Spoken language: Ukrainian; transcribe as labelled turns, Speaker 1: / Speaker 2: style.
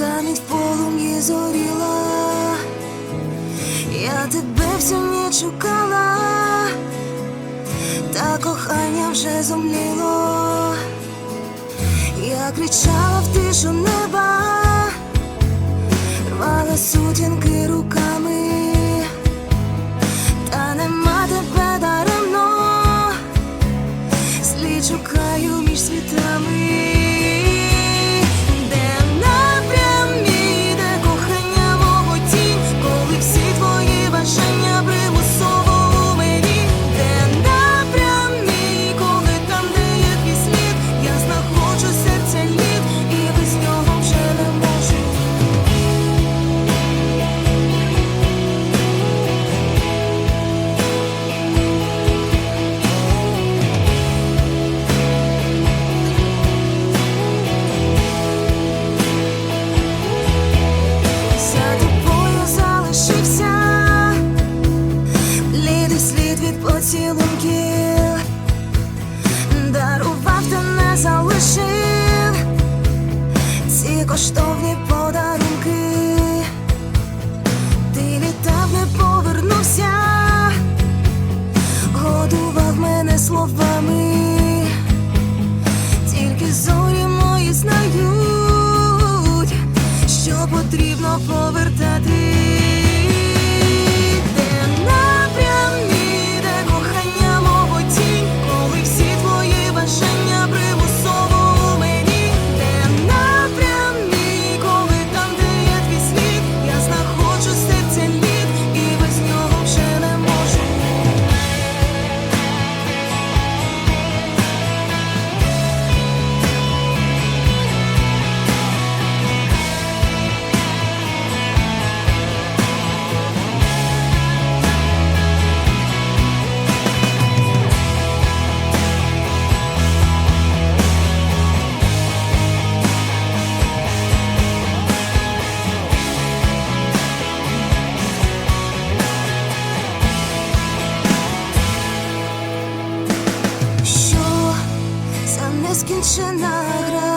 Speaker 1: руками в полум'ї зоріла, я тебе всю не шукала, та кохання вже зомліло, я кричала в тишу неба. quente nagra.